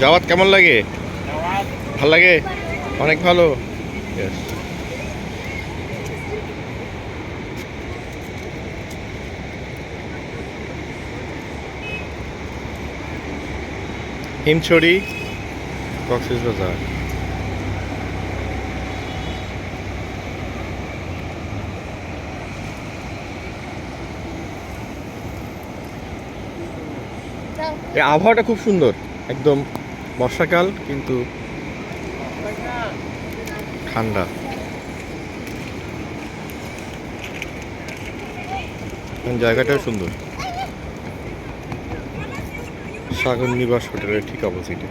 জাওয়াত কেমন লাগে? ভালো লাগে? অনেক ভালো। হিমছড়ি কক্সেস বাজার। আবহাওয়াটা খুব সুন্দর একদম। বর্ষাকাল কিন্তু ঠান্ডা। এবং জায়গাটাও সুন্দর। সাগর নিবাস হোটেলের ঠিক অপোজিটে